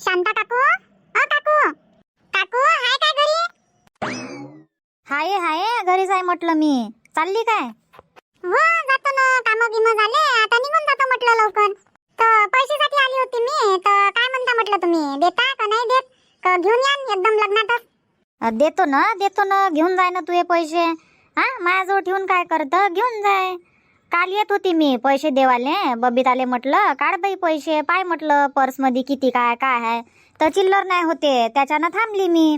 शांता काकू? अ काकू? काकू हाय काय घरी? हाय हाय घरीच आहे म्हटलं मी. चालली काय? हो जातो ना. काम गिम झाले आता निघून जातो म्हटलं लवकर. तर पैशासाठी आली होती मी. तर काय म्हणता म्हटलं तुम्ही? देता का नाही देत? का घेऊन या एकदम लग्नातच. अ, देतो ना देतो ना. घेऊन जाय ना तुझे पैसे. हा माझ्याजवळ ठेवून काय करत? घेऊन जाय. काल येत होती मी पैसे देवाले. बबीताले म्हटलं काढ बाई पैसे पाय म्हटलं पर्समध्ये किती काय काय आहे. तर चिल्लर नाही होते त्याच्यानं थांबली मी.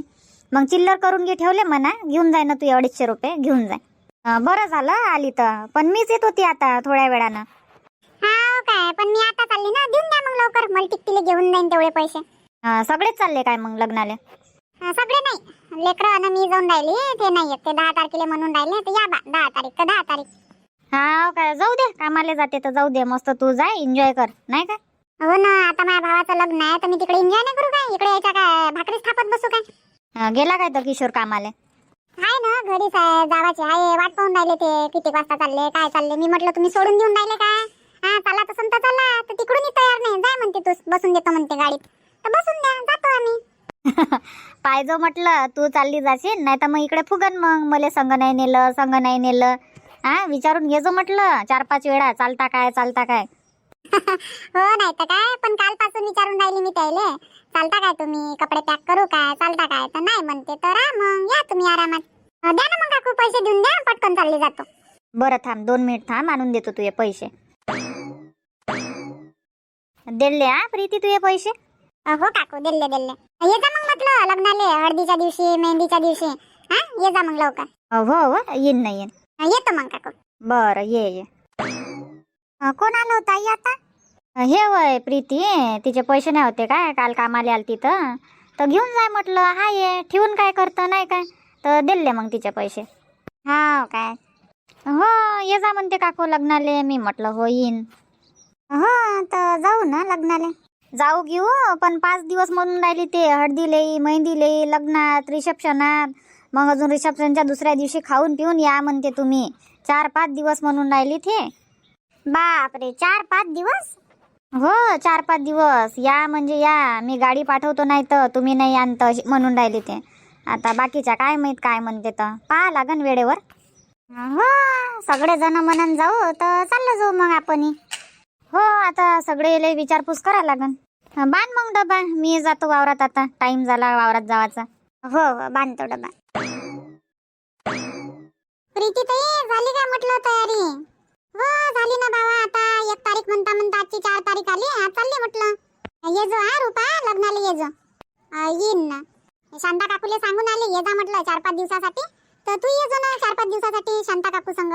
मग चिल्लर करून घे ठेवले म्हणा घेऊन जाय ना तू अडीचशे रुपये घेऊन जाय. बरं झालं आली तर. पण मीच येत होती आता थोड्या वेळानं. हा काय पण मी आता चालली ना देऊन द्या मग लवकर. मला टिकटीले घेऊन जाईन तेवढे पैसे. सगळेच चालले काय मग लग्नाले? सगळे नाही. लेकरं मी जाऊन राहिली ते नाही येत. ते दहा तारखेला म्हणून राहिले तर या बा दहा तारीख तर दहा तारीख. हा काय जाऊ दे. कामाला जाते तर जाऊ दे. मस्त तू जाय एन्जॉय कर. नाही काय हो ना आता माझ्या भावाचं लग्न आहे तर मी तिकडे एन्जॉय नाही करू काय? इकडे यायच्या काय भाकरी थापत बसू काय? अ, गेला काय तर किशोर कामाले? आहे ना घरीच आहे जावाचे आहे वाट पाहून राहिले ते. किती वाजता चालले काय चालले? मी म्हटलं तुम्ही सोडून देऊन राहिले काय हा चला तर संत चला. तर तिकडूनही तयार नाही. जाय म्हणते तू बसून देतो म्हणते गाडीत. तर बसून द्या जातो आम्ही. पाहिजो म्हटलं तू चालली जाशील नाही तर मग इकडे फुगन मग. मले संग नाही नेलं संग नाही नेलं. हा विचारून घेजो म्हटलं. चार पाच वेळा चालता काय चालता काय. हो नाही तर काय पण कालपासून विचारून राहिली मी त्याले. चालता काय तुम्ही? कपडे पॅक करू काय? चालता काय? तर नाही म्हणते तर हा मग या तुम्ही आरामात. अं, द्या ना मग काकू पैसे देऊन द्या पटकन चालले जातो. बरं थांब दोन मिनिट थांब आणून देतो तुझे पैसे. दिले हा प्रीती तुझे पैसे? अं, हो काकू दिल्ले दिल्ले. ये जा मग म्हटलं लग्नाले हळदीच्या दिवशी मेहंदीच्या दिवशी. हा ये जा मग लवकर. हो हो येईन ना येईन. येतो मग काकू. बरं ये ये. अं, कोण आलं होतं आई आता? हे वय प्रीती तिचे पैसे नाही होते काय? काल कामाला आलती तर. तर घेऊन जाय म्हटलं हा ये ठेवून काय करतं नाही काय? तर दिले मग तिचे पैसे. हा काय? हो ये जा म्हणते काकू लग्नाले. मी म्हटलं हो येईन. हो तर जाऊ ना लग्नाले. जाऊ घेऊ पण पाच दिवस म्हणून राहिली ते. हळदीले मेहंदीले लग्नात रिसेप्शनात. मग अजून रिसेप्शनच्या दुसऱ्या दिवशी खाऊन पिऊन या म्हणते तुम्ही. चार पाच दिवस म्हणून राहिली ते बापरे चार पाच दिवस? हो चार पाच दिवस. या म्हणजे या. मी गाडी पाठवतो नाही तर तुम्ही नाही आणत अशी म्हणून राहिली ते आता बाकीच्या काय माहीत काय म्हणते तर. पहा लागन वेळेवर. हो सगळे जण म्हणून जाऊ तर चाललं जाऊ मग आपण हो आता सगळे लय विचारपूस करा लागन. बांध मग डबा. मी जातो वावरात आता. टाइम झाला वावरात जावाचा. हो हो बांधतो डबा. प्रीती ताई झाली काय म्हटलं तयारी? हो झाली ना बाबा आता एक तारीख म्हणता म्हणता आजची चार तारीख आली. आज चालली म्हटलं. ये जो हा रुपा लग्नाला ये जो. येईन ना. शांता काकूले सांगून आले ये जा म्हटलं चार पाच दिवसासाठी. तर तू ये जो ना चार पाच दिवसासाठी शांता काकू संग.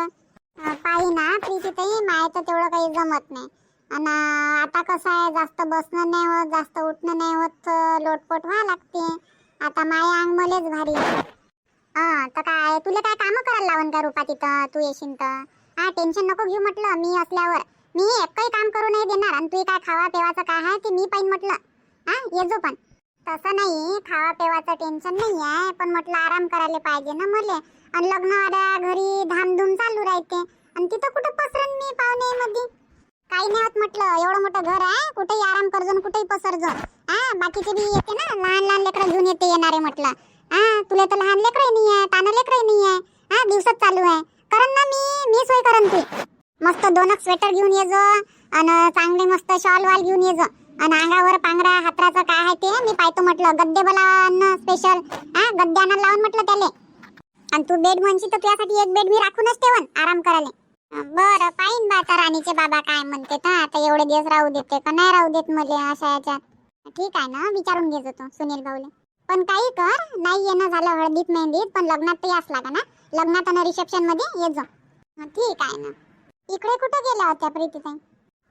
पाही ना प्रीती ताई माय तर तेवढं काही जमत नाही. आणि आता कसं आहे जास्त बसणं नाही होत जास्त उठणं नाही होत लोटपोट व्हा लागते. आता माय अंग मलेच भारी आहे. हा तर काय तुला काय काम करायला लावून का रुपा तिथं तू येशील तर. हा टेन्शन नको घेऊ म्हटलं मी असल्यावर. मी एकही काम करू नाही देणार आणि तू काय खावा पेवाचं काय आहे ते मी पाहिजे म्हटलं. हा ये जो पण. तसं नाही खावा पेवाचं टेन्शन नाही आहे पण म्हटलं आराम करायला पाहिजे ना मले. आणि लग्नवाड्या घरी धामधूम चालू राहते. आणि तिथं कुठं पसरण मी पाहुणे मध्ये काही नाही होत म्हटलं एवढं मोठं घर आहे कुठेही आराम करजो कुठेही पसरजो हा बाकीचे बी येते ना लहान लहान लेकरं घेऊन येते येणारे म्हटलं. हा तुला तर लहान लेकरही नाही आहे तानं लेकरही नाही आहे हा दिवसात चालू आहे. करन ना मी मी सोय करन ती मस्त दोनच स्वेटर घेऊन ये जो आणि चांगले मस्त शॉल वाल घेऊन ये जो. आणि अंगावर पांघरा हातराचं काय आहे ते मी पाहतो म्हटलं. गद्दे बोला स्पेशल हा गद्द्यानं लावून म्हटलं त्याले. आणि तू बेड म्हणशी तर तुझ्यासाठी एक बेड मी राखूनच ठेवन आराम करायला. बरं पाहिन बा आता राणीचे बाबा काय म्हणते का आता एवढे दिवस राहू देते का? नाही राहू देत मले अशा याच्यात. ठीक आहे ना विचारून घेतो तो सुनील भाऊले. पण काही कर नाही येणं झालं हळदीत मेहंदीत पण लग्नात तर याच लागा ना लग्नात आणि रिसेप्शनमध्ये ये जा. ठीक आहे ना. इकडे कुठं गेल्या होत्या प्रीतीताई?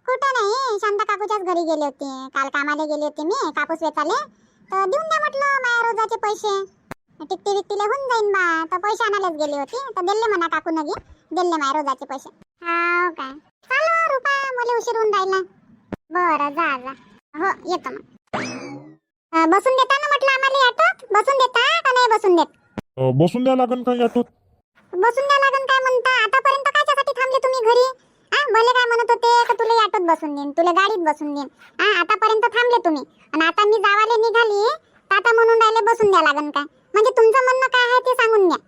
कुठं नाही शांता काकूच्याच घरी गेले होते. काल कामाला गेले होते मी कापूस वेचाले तर देऊन द्या म्हटलं माया रोजाचे पैसे. टिकटी विकटीला होऊन जाईन बा. तर पैसे आणायलाच गेले होते. तर दिले म्हणा काकू नगी. दिले माया रोजाचे पैसे. हाव काय? चालू रुपा मला उशीर होऊन राहिला. बरं जा जा. हो येतो मग. बसून देता ना? म्हटलं आम्हाला ऑटोत बसून देता का नाही बसून देत? अ, बसून द्या लागन काही ऑटोत बसून द्या लागन काय म्हणता? आतापर्यंत कायच्यासाठी थांबले तुम्ही घरी? हा भले काय म्हणत होते का तुला ऑटोत बसून देईन तुला गाडीत बसून देईन. हा आतापर्यंत थांबले तुम्ही. आणि आता मी जावाले निघाली तर आता म्हणून राहिले बसून द्या लागन काय. म्हणजे तुमचं म्हणणं काय आहे ते सांगून द्या.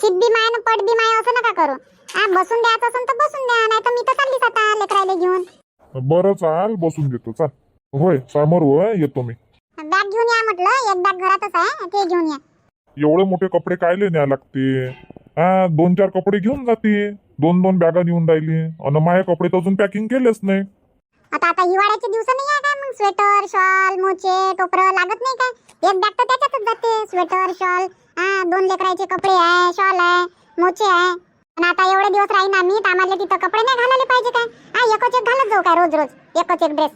चित बी माय पट बी माय असं नका करू. हा बसून द्यायचं असेल तर बसून द्या नाही तर मी तर चाललीच आता लेकरायला घेऊन. बरं चाल बसून घेतो चाल. होय समोर होय येतो मी. बॅग घेऊन या म्हटलं. एक बॅग घरातच आहे ते घेऊन या. एवढे मोठे कपडे कायले न्या लागते? हा दोन चार कपडे घेऊन जाते. दोन दोन बॅगा घेऊन राहिली. अन माझे कपडे तर अजून पॅकिंग केलेच नाही. आता आता हिवाळ्याचे दिवस नाही आहे काय मग? स्वेटर शॉल मोचे टोपरं लागत नाही काय? एक बॅग तर त्याच्यातच जाते. स्वेटर शॉल हा दोन लेकराचे कपडे आहे शॉल आहे मोचे आहे. आणि आता एवढे दिवस राहीन आम्ही तर आम्हाला तिथं कपडे नाही घालायला पाहिजे काय? हा एकच एक घालत जाऊ काय रोज रोज? एकच एक ड्रेस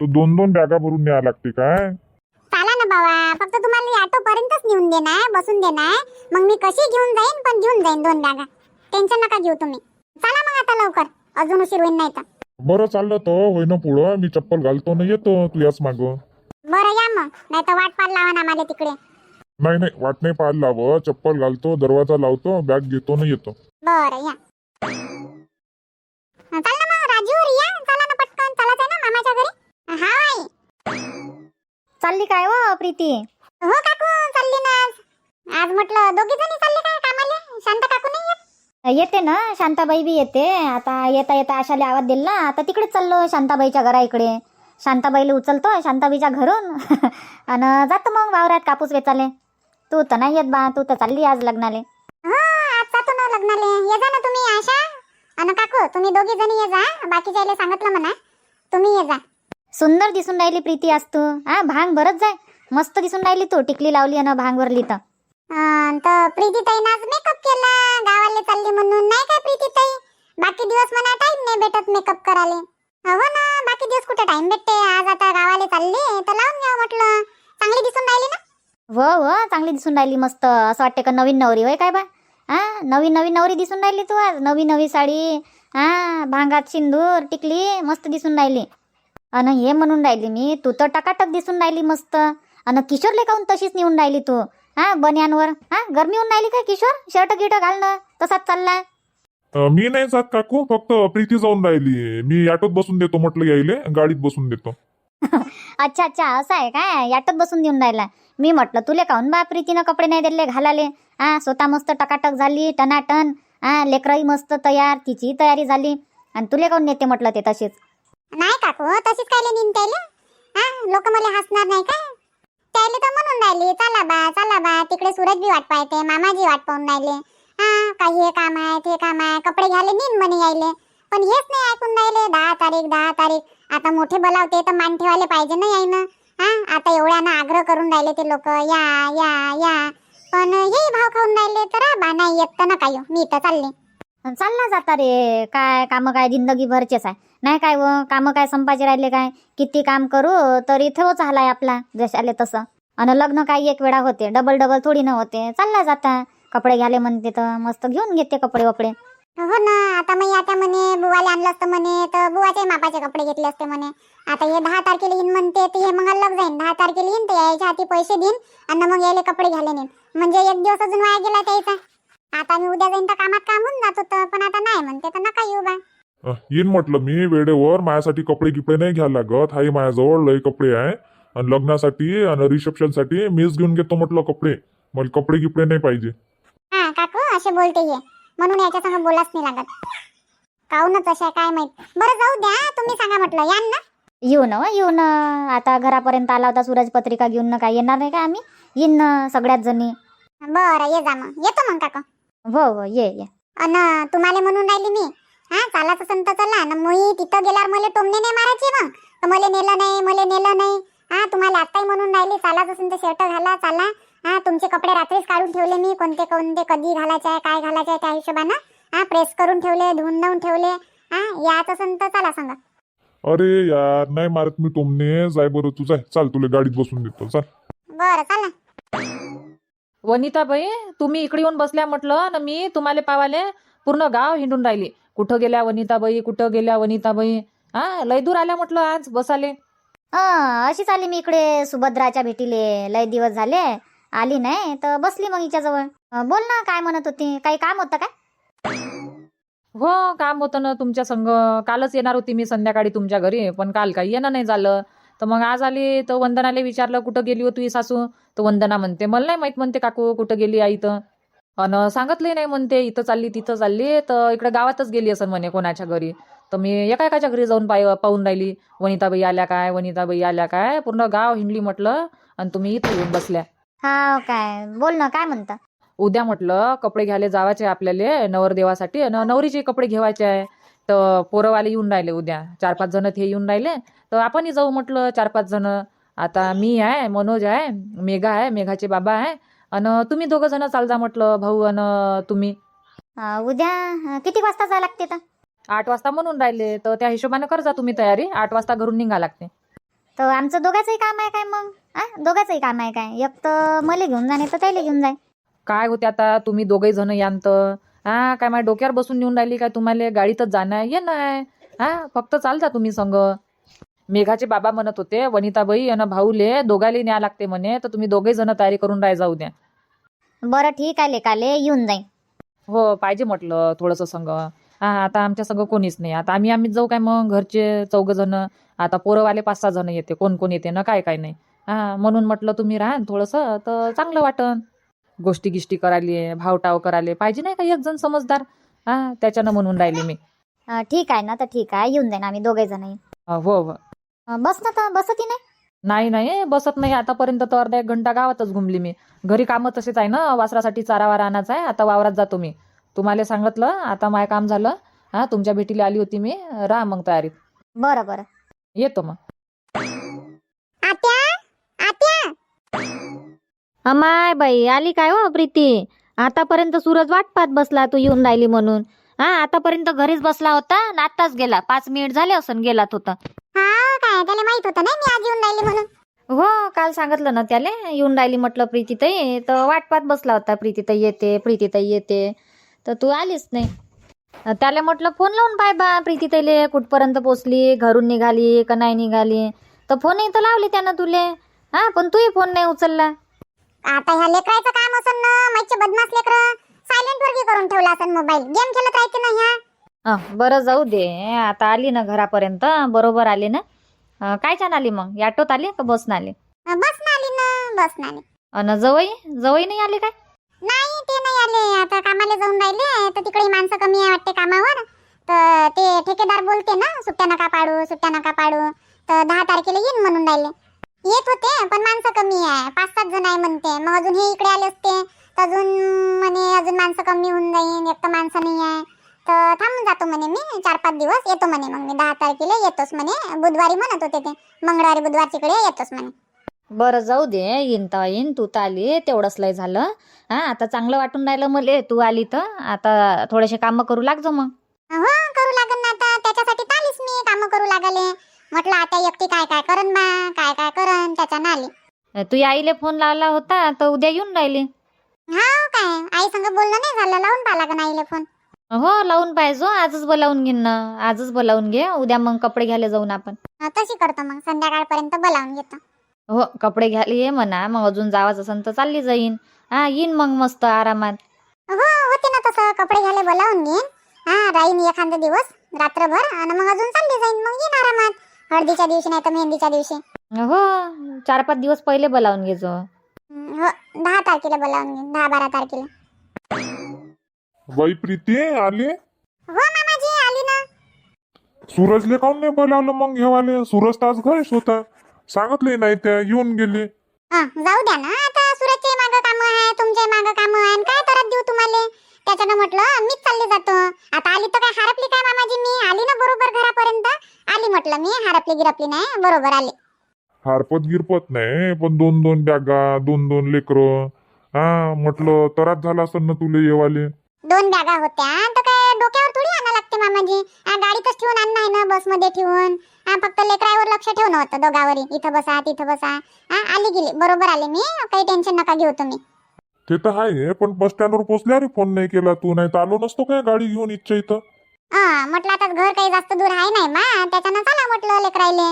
तर दोन दोन बॅगा भरून न्या लागते काय? चाला ना बाबा फक्त तुम्हाला ऑटो पर्यंतच नेऊन देणार बसून देणार. मग मी कशी घेऊन जाईन पण घेऊन जाईन दोन बॅगा टेन्शन नका घेऊ तुम्ही. चला मग आता लवकर. अजून उशीर होईल नाही तर. बरं चाललं तर. होय ना पुढं. मी चप्पल घालतो ना येतो. तू याच माग. बरं या मग. नाही तर वाट पाल लावा ना आम्हाला तिकडे. नाही नाही. वाट नाही पाहायला लावं चप्पल घालतो दरवाजा लावतो बॅग घेतो ना येतो. बरं या. चल ना चालली काय व प्रीती? हो काकू चालली ना आज. आज म्हटलं दोघी जणी चालले काय कामाले? शांत काकू नाही येत? येते ना शांताबाई बी येते. आता येता येता आशाला आवाज दिला ना आता तिकडेच चाललो शांताबाईच्या घरा इकडे. शांताबाईला उचलतो शांताबाईच्या घरून. आणि जातो मग वावरात कापूस वेचाले तू तर नाही येत बा तू तर चालली आज लग्नाले. हो आज जातो ना लग्नाले. ये जा ना तुम्ही आशा. आणि काकू तुम्ही दोघी जणी ये जा बाकीच्याले सांगितलं म्हणा. तुम्ही ये जा. सुंदर दिसून राहिली प्रीती आज तू. हा भांग भरत जाय. मस्त दिसून राहिली तू टिकली लावली आणि भांग भरली तर अं, तर प्रीती ताईनं आज मेकअप केला. गावाला चालली म्हणून. नाही काय प्रीती ताई बाकी दिवस म्हणा टाइम नाही भेटत मेकअप करायला. हो ना बाकी दिवस कुठे टाइम भेटते? आज आता गावाला चालली तर लावून घ्या म्हटलं. चांगली दिसून राहिली ना? व व चांगली दिसून राहिली मस्त. असं वाटते का नवीन नवरी होय काय बा? हा नवीन नवीन नवरी दिसून राहिली तू आज. नवी नवी साडी हा भांगात सिंदूर टिकली मस्त दिसून राहिली. अन हे म्हणून राहिली मी तू तर टकाटक दिसून राहिली मस्त. अन किशोरले काहून तशीच नेऊन राहिली तू? हा बन्यांवर हा गरमी होऊन राहिली काय किशोर? शर्ट गिट घालणं तसाच चाललाय अं, मी नाही जात काकू फक्त प्रीती जाऊन राहिली. मी ऑटोत बसून देतो म्हटलं यायले गाडीत बसून देतो. अच्छा अच्छा असं आहे काय याटत बसून देऊन राहिला. मी म्हटलं तुले काहून बा प्रीतीनं कपडे नाही दिले घालाले? हा स्वतः मस्त टकाटक झाली टनाटन. हा लेकरही मस्त तयार तिची तयारी झाली. आणि तुले काहून नेते म्हटलं ते तशीच नाही काकू हो, तशीच काय नेईन त्याला. हा लोक मला हसणार नाही का त्याले तर म्हणून राहिली चला बा चला बा तिकडे सूरज बी वाट पाहते मामाजी वाट पाहून राहिले. हा काही हे काम आहे ते काम आहे कपडे घ्यायला नीन म्हणे यायले. पण हेच नाही ऐकून राहिले दहा तारीख दहा तारीख. आता मोठे बोलावते तर मान ठेवायला पाहिजे ना यायनं. हा आता एवढ्यानं आग्रह करून राहिले ते लोक या या या. पण हे भाव खाऊन राहिले तर बा नाही येत ना काय येऊ मी तर चालले. चालला जाता रे काय कामं काय जिंदगी भरचेच आहे. नाही काय व कामं काय संपायचे राहिले काय? किती काम करू तर इथेच हालाय आपला जशाले तसं. आणि लग्न काय एक वेळा होते डबल डबल थोडी न होते. चालला जाता. कपडे घ्याले म्हणते तर मस्त घेऊन घेते कपडे वपडे. हो ना आता मी आता म्हणे बुवाले आणलं असतं म्हणे तर बुवाचे मापाचे कपडे घेतले असते म्हणे. आता हे दहा तारखेला येईन म्हणते तर हे मग अलग जाईन. दहा तारखेला येईन तर यायच्या हाती पैसे देईन आणि मग यायला कपडे घ्यायला नेईन. म्हणजे एक दिवस अजून वाया गेला त्याचा. आता मी उद्या जाईन तर कामात काम होऊन जात होतं पण आता नाही म्हणते तर नका येऊ बा. येईन म्हटलं मी वेळेवर माझ्यासाठी कपडे गिपडे नाही घ्यायला लागत. हाही माझ्याजवळ लय कपडे आहे. आणि लग्नासाठी आणि रिसेप्शनसाठी मीच घेऊन घेतो म्हटलं कपडे. मला कपडे गिपडे नाही पाहिजे. हा काकू असे बोलते हे. म्हणून याच्या संग बोलाच नाही लागत. काहूनच अशा काय माहीत. बरं जाऊ द्या. तुम्ही सांगा म्हटलं. यान ना. येऊ ना येऊ ना. आता घरापर्यंत आला होता सूरज पत्रिका घेऊन. ना काय येणार नाही का आम्ही? येईन ना सगळ्याच जणी. बरं ये जा मग. येतो मग काका. हो हो ये ये. अन तुम्हाला म्हणून राहिली मी. हा चालाच असन तर चला. न मुई तिथं गेल्यावर मला टोमणे नाही मारायचे मग. तर मला नेलं नाही मला नेलं नाही. हा तुम्हाला आत्ताही म्हणून राहिली चालाच असन तर शर्ट घाला चाला. हा तुमचे कपडे रात्रीच काढून ठेवले मी कोणते कोणते कधी घालायचे आहे काय घालायचे आहे त्या हिशोबानं. हा प्रेस करून ठेवले धुवून धावून ठेवले. हा याच असन तर चला सांगा. अरे यार नाही मारत मी टोमने जाय बरं तू जाय. चाल तुला गाडीत बसून देतो. चाल. बरं चला. वनिताबाई तुम्ही इकडे येऊन बसल्या म्हटलं ना मी तुम्हाला पावाले. पूर्ण गाव हिंडून राहिली. कुठं गेल्या वनिताबाई कुठं गेल्या वनिताबाई? हा लय दूर आल्या म्हटलं आज बसाले. अशीच आली मी इकडे सुभद्राच्या भेटीले. लय दिवस झाले. आली नाही तर बसली मग हिच्याजवळ बोल ना काय म्हणत होती? काही काम होतं काय? हो काम होतं ना तुमच्या संग. कालच येणार होती मी संध्याकाळी तुमच्या घरी पण काल काही येणं नाही झालं. तर मग आज आली तर वंदनाला विचारलं कुठं गेली हो तुझी सासू? तर वंदना म्हणते मला नाही माहीत म्हणते काकू कुठं गेली आई तर? अन सांगितलंही नाही म्हणते इथं चालली तिथं चालली तर इकडे गावातच गेली असं म्हणे कोणाच्या घरी. तर मी एका एकाच्या घरी जाऊन पाय पाहून राहिली वनिताबाई आल्या काय वनिताबाई आल्या काय पूर्ण गाव हिंडली म्हटलं आणि तुम्ही इथं येऊन बसल्या. हा काय बोल ना काय म्हणता? उद्या म्हटलं कपडे घ्यायला जावायचे आपल्याला नवरदेवासाठी आणि नवरीचे कपडे घेवायचे आहे. तर पोरंवाले येऊन राहिले उद्या चार पाच जण ते येऊन राहिले तर आपणही जाऊ म्हटलं चार पाच जण. आता मी आहे मनोज आहे मेघा आहे मेघाचे बाबा आहे आणि तुम्ही दोघं जण चाल जा म्हटलं भाऊ आणि तुम्ही. अं, उद्या किती वाजता जावं लागते तर? आठ वाजता म्हणून राहिले तर त्या हिशोबाने कर जा तुम्ही तयारी आठ वाजता घरून निघा लागते. तर आमचं दोघांचंही काम आहे काय मग? आ दोघांचंही काम आहे काय? एक तर मला घेऊन जाणे तर त्याला घेऊन जाय. काय होते आता? तुम्ही दोघही जण यांत हा काय माझ्या डोक्यावर बसून नेऊन राहिली काय तुम्हाला? गाडीतच जाणं आहे येणं आहे. हा फक्त चाल जा तुम्ही संग. मेघाचे बाबा म्हणत होते वनिताबाई आणि भाऊले दोघाले न्या लागते म्हणे तर तुम्ही दोघे जण तयारी करून राह जाऊ द्या. बरं ठीक आहे लेकाले येऊन जाईन. हो पाहिजे म्हटलं थोडंसं संग. हा आता आमच्या संग कोणीच नाही. आता आम्ही आम्हीच जाऊ काय मग घरचे चौघ जण. आता पोरंवाले पाच सहा जण येते कोण कोण येते ना काय काय नाही. हा म्हणून म्हटलं तुम्ही राहा थोडंसं तर चांगलं वाटन. गोष्टी गिष्टी करायले भावटाव करायले पाहिजे नाही का एक जण समजदार? हा त्याच्यानं म्हणून राहिली मी. अं, ठीक आहे ना तर ठीक आहे येऊन जाईन आम्ही दोघे जण हो हो. बस ना तर बसती नाही? नाही नाही बसत नाही. आतापर्यंत तर अर्धा एक घंटा गावातच घुमली मी. घरी कामं तसेच आहे ना. वासरासाठी चारा वारा आणायचा आहे. आता वावरात जातो मी. तुम्हाला सांगितलं आता माय काम झालं. हा तुमच्या भेटीला आली होती मी. राहा मग तयारीत. बरं बरं. येतो मग. आत्या आत्या. अमाय बाई आली काय हो प्रीती? आतापर्यंत सूरज वाट पाहत बसला तू येऊन राहिली म्हणून. हा आतापर्यंत घरीच बसला होता आणि आताच गेला. पाच मिनिट झाले असन गेलात होता. काय त्याला माहीत होतं ना मी आज येऊन राहिली म्हणून. हो काल सांगितलं ना त्याले येऊन राहिली म्हटलं प्रीतीताई. तर वाट पाहत बसला होता प्रीतीताई येते प्रीतीताई येते. तर तू आलीच नाही. अं, त्याला म्हटलं फोन लावून पाय बा प्रीतीताईले कुठपर्यंत पोचली घरून निघाली का नाही निघाली? तर फोनही तर लावली त्यानं तुले. हा पण तूही फोन नाही उचलला. आता ह्या लेकराचं काम असन ना माहिती बदमाश लेकर सायलेंट वर करून ठेवला असन मोबाईल गेम खेळत राहते ना ह्या? अं, बरं जाऊ दे. आता आली ना घरापर्यंत बरोबर आली ना? काय छान आली मग? ऑटोत आली का बसनं आली? बस ना आली ना बस ना आली अन जवई जवई नाही आली काय? नाही ते नाही आले. आता कामाला जाऊन राहिले तर तिकडे माणसं कमी आहे वाटते कामावर. तर ते ठेकेदार बोलते ना सुट्ट्या नका पाडू सुट्ट्या नका पाडू. तर दहा तारखेला येईन म्हणून राहिले. येत होते पण माणसं कमी आहे. पाच सात जण आहे म्हणते. मग अजून हे इकडे आले असते. तर अजून म्हणे अजून माणसं कमी होऊन जाईन एक तर माणसं नाही आहे. तर थांबून जातो म्हणे मी. चार पाच दिवस येतो म्हणे मग मी. दहा तारखेला येतोच म्हणे. बुधवारी म्हणत होते ते. मंगळवारी बुधवारच्याकडे येतोच म्हणे. बरं जाऊ दे. येईन तर येईन. तू तर आली. तेवढंच लय झालं. हा आता चांगलं वाटून राहिलं मले. तू आली तर. आता थोडेसे कामं करू लागजो मग. हो करू लागन ना आता. त्याच्यासाठी तर आलीच मी. कामं करू लागले. म्हटलं आता एकटी काय काय करन बा? काय काय करन त्याच्यानं आली. तू आईले फोन लावला होता. तर उद्या येऊन राहिली. हा काय? आई संग बोलणं नाही झालं. लावून पाहा लागन आईले फोन. हो लावून पाहिजो आजच बोलावून घेईन ना आजच बोलावून घे उद्या मग कपडे घ्यायला जाऊन आपण. हा, तशी करतो मग संध्याकाळपर्यंत बोलावून घेतो. हो कपडे घ्यायला ये म्हणा मग अजून जावाच असेल तर चालली जाईन. हा येईन मग मस्त आरामात. हो होते ना तसं कपडे घ्यायला बोलावून घेईन. हा राहीन एखादा दिवस रात्रभर आणि मग अजून चालली जाईन मग येईन आरामात. हळदीच्या दिवशी नाही तर मेहंदीच्या दिवशी. हो चार पाच दिवस पहिले बोलावून घेजो हं, हो दहा तारखेला बोलावून घेईन दहा बारा तारखेला. बाई प्रीती आली? हो मामाजी आली ना. सूरजले काऊन नाही बोलावलं मग घेवाले? सूरज आज घरीच होता. सांगितले नाही त्या येऊन गेले. हा जाऊ द्या ना आता सुरतचे माग काम आहे तुमचे माग काम आहे आणि काय करत देऊ तुम्हाला? त्याच्यानं म्हटलं मीच चालली जातो. आता आली तर काय हरपली काय मामाजी मी? आली ना बरोबर घरापर्यंत? आली म्हटलं मी हरपली गिरपली नाही बरोबर आली. हारपत गिरपत नाही पण दोन दोन बॅगा दोन दोन लेकरं. हा म्हटलं तरात झाला असेल ना तुले येवाले? दोन बॅगा होत्या. तर काय डोक्यावर थोडी आणा लागते मामाजी. गाडीतच ठेवून आणणं आहे ना बसमध्ये ठेवून. फक्त लेकरावर लक्ष ठेवणं होतं दोघावरी. इथं बसा तिथं बसा. हा आली गेली. बरोबर आले मी. काही टेन्शन नका घेऊ तुम्ही. ते तर आहे पण बस स्टँडवर पोचल्यावर फोन नाही केला तू. नाही तर आलो नसतो काय गाडी घेऊन इच्छा इथं? हा म्हटलं आता घर काही जास्त दूर आहे नाही मा त्याच्यानं चला म्हटलं लेकरायले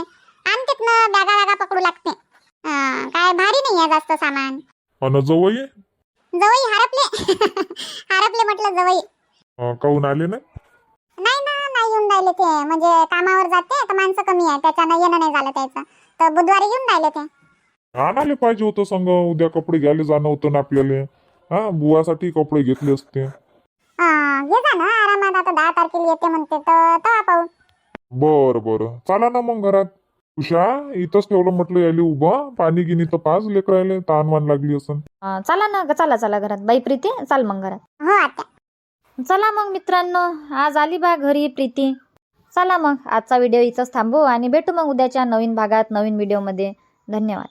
आणतेत ना बॅगा बॅगा पकडू लागते. हा, काय भारी नाही आहे जास्त सामान. अन जवळ जवई हरपले. हरपले म्हटलं जवई. काहून आले नाही? येऊन राहिले ते. म्हणजे कामावर जाते तर माणसं कमी आहे. त्याच्यानं येणं नाही झालं त्याचं. तर बुधवारी येऊन राहिले ते. आणायला पाहिजे होतं संग. उद्या कपडे घ्यायला जाणं होतं ना आपल्याला. हा बुवासाठी कपडे घेतले असते. हा, घे जा ना. आरामात आता दहा तारखेला येते म्हणते तर तेव्हा पाहू बर बर. चला ना मग घरात. उषा इथंच ठेवलं म्हटलं यायले उभं. पाणी गिनी तर पाच लेकरायले ताण मान लागली असं अं, चला ना ग- चला चला घरात. बाई प्रीती? चाल मग घरात. हो चला मग मित्रांनो. आज आली बा घरी प्रीती. चला मग आजचा व्हिडिओ इथंच थांबू आणि भेटू मग उद्याच्या नवीन भागात नवीन व्हिडिओमध्ये. धन्यवाद.